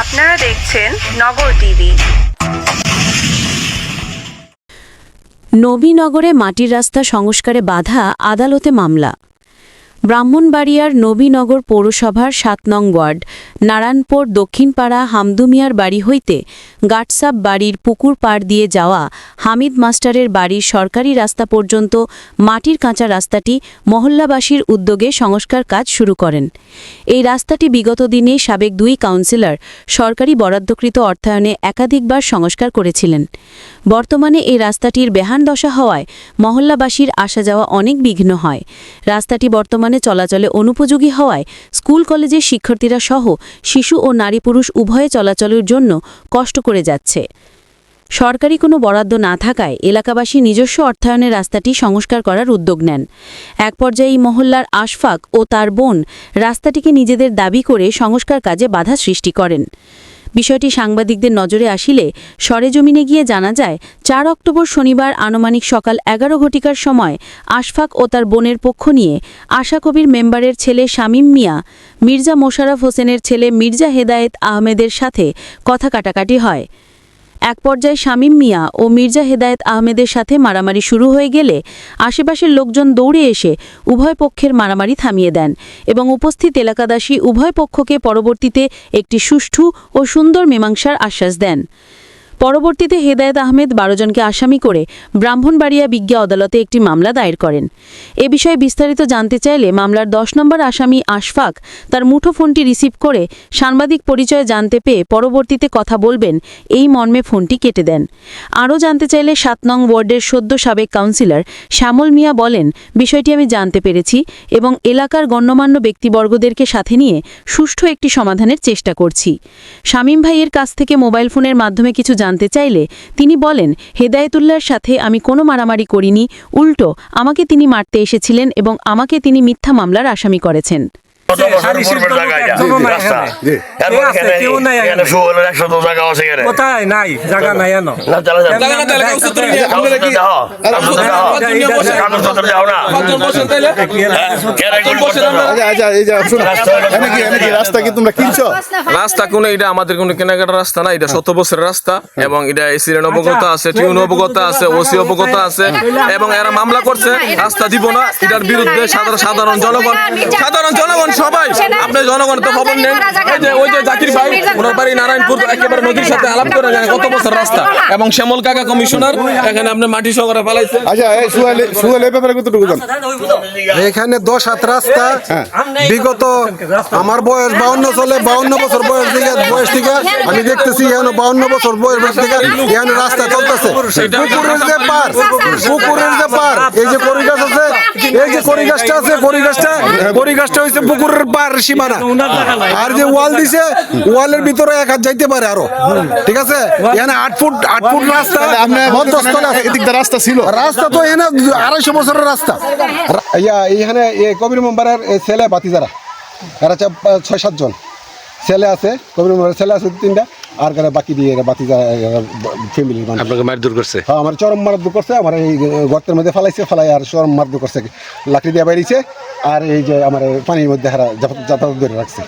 আপনারা দেখছেন নগর টিভি। নবীনগরে মাটির রাস্তা সংস্কারে বাধা আদালতে মামলা। ব্রাহ্মণবাড়িয়ার নবীনগর পৌরসভার সাত নং ওয়ার্ড, নারায়ণপুর দক্ষিণপাড়া হামদুমিয়ার বাড়ি হইতে গাটসাপ বাড়ির পুকুর পাড় দিয়ে যাওয়া হামিদ মাস্টারের বাড়ির সরকারি রাস্তা পর্যন্ত মাটির কাঁচা রাস্তাটি মহল্লাবাসীর উদ্যোগে সংস্কার কাজ শুরু করেন। এই রাস্তাটি বিগত দিনে সাবেক দুই কাউন্সিলর সরকারি বরাদ্দকৃত অর্থায়নে একাধিকবার সংস্কার করেছিলেন। বর্তমানে এই রাস্তাটির বেহান দশা হওয়ায় মহল্লাবাসীর আসা যাওয়া অনেক বিঘ্ন হয়। রাস্তাটি বর্তমানে চলাচলে অনুপযোগী হওয়ায় স্কুল কলেজের শিক্ষার্থীরা সহ শিশু ও নারী পুরুষ উভয়ে চলাচলের জন্য কষ্ট করে যাচ্ছে। সরকারি কোনো বরাদ্দ না থাকায় এলাকাবাসী নিজস্ব অর্থায়নে রাস্তাটি সংস্কার করার উদ্যোগ নেন। এক পর্যায়ে এই মহল্লার আশফাক ও তার বোন রাস্তাটিকে নিজেদের দাবি করে সংস্কার কাজে বাধা সৃষ্টি করেন। বিষয়টি সাংবাদিকদের নজরে আসিলে সরেজমিনে গিয়ে জানা যায়, চার অক্টোবর শনিবার আনুমানিক সকাল এগারো ঘটিকার সময় আশফাক ও তার বোনের পক্ষ নিয়ে আশা কবির মেম্বারের ছেলে শামীম মিয়া, মির্জা মোশারফ হোসেনের ছেলে মির্জা হেদায়েত আহমেদের সাথে কথা কাটাকাটি হয়। এক পর্যায়ে শামীম মিয়া ও মির্জা হেদায়েত আহমেদের সাথে মারামারি শুরু হয়ে গেলে আশেপাশের লোকজন দৌড়ে এসে উভয় পক্ষের মারামারি থামিয়ে দেন এবং উপস্থিত এলাকাদাসী উভয় পক্ষকে পরবর্তীতে একটি সুষ্ঠু ও সুন্দর মীমাংসার আশ্বাস দেন। পরবর্তীতে হেদায়েত আহমেদ বারো জনকে আসামি করে ব্রাহ্মণবাড়িয়া বিজ্ঞা আদালতে একটি মামলা দায়ের করেন। এ বিষয়ে বিস্তারিত জানতে চাইলে মামলার দশ নম্বর আসামি আশফাক তার মুঠো ফোনটি রিসিভ করে সাংবাদিক পরিচয় জানতে পেয়ে পরবর্তীতে কথা বলবেন, এই মর্মে ফোনটি কেটে দেন। আরও জানতে চাইলে সাত নং ওয়ার্ডের সদ্য সাবেক কাউন্সিলর শ্যামল মিয়া বলেন, বিষয়টি আমি জানতে পেরেছি এবং এলাকার গণ্যমান্য ব্যক্তিবর্গদেরকে সাথে নিয়ে সুষ্ঠু একটি সমাধানের চেষ্টা করছি। শামীম ভাইয়ের কাছ থেকে মোবাইল ফোনের মাধ্যমে কিছু জানতে চাইলে তিনি বলেন হেদায়তুল্লার সাথে আমি কোনো মারামারি করিনি। উল্টো, আমাকে তিনি মারতে এসেছিলেন এবং আমাকে তিনি মিথ্যা মামলার আসামি করেছেন। রাস্তা। কে। হ্যাঁ, কেন? আচ্ছা আচ্ছা তোমরা কিনছো? রাস্তা এটা আমাদের কোনো কেনাকাটার রাস্তা না এটা শত বছরের রাস্তা এবং এটা এসির অবগত আছে টিউন অবগত আছে ওসি অবগত আছে এবং এরা মামলা করছে রাস্তা দিব না এটার বিরুদ্ধে সাধারণ সাধারণ জনগণ সাধারণ জনগণ সবাই আপনি জনগণ তো খবর নেন। ওই যে ওই যে জাকির ভাই ওনার বাড়ি নারায়ণপুর একেবারে নদীর সাথে আলাপ করে জানে কত বছর রাস্তা। এবং শ্যামল কাকা কমিশনার এখানে আপনি মাটি সংগ্রহ ফেলাইছে আচ্ছা এই সুয়ালে সুয়ালে এই ব্যাপারে কতটুকু জানো এখানে দশ হাত রাস্তা হ্যাঁ। বিগত আমার বয়স বাউন্ন চলে বাউন্ন বছর বয়স থেকে বয়স থেকে আমি দেখতেছি এখানে বাউন্ন বছর বয়স থেকে এখানে রাস্তা চলতেছে। পুকুরের যে পার পুকুরের যে পার। এই যে করি গাছ আছে এই যে করি গাছটা আছে করি গাছটা করি গাছটা হয়েছে পুকুরের পার সীমানা। আর যে ওয়াল দিছে ওয়ালের ভিতরে এক হাত যাইতে পারে আরও। ঠিক আছে? এখানে আট ফুট আট ফুট রাস্তা। রাস্তা ছিল। রাস্তা তো এখানে আড়াইশো বছরের রাস্তা। ইয়া এখানে কবির মেম্বারের ছেলে ছেলে বাতিজারা এরা ছয় সাতজন। ছেলে আছে কবির মেম্বারের ছেলে আছে তিনটা আর কারা বাকি দিয়ে বাকি ফ্যামিলির মানুষ। আপনাকে মারধর করছে? হ্যাঁ আমার চরম মারধর করছে আমার এই গর্তের মধ্যে ফালাইছে ফালাই আর চরম মারধর করছে। লাকড়ি দিয়ে বেরিয়েছে আর এই যে আমার পানির মধ্যে হারা যাতায়াত করে রাখছে।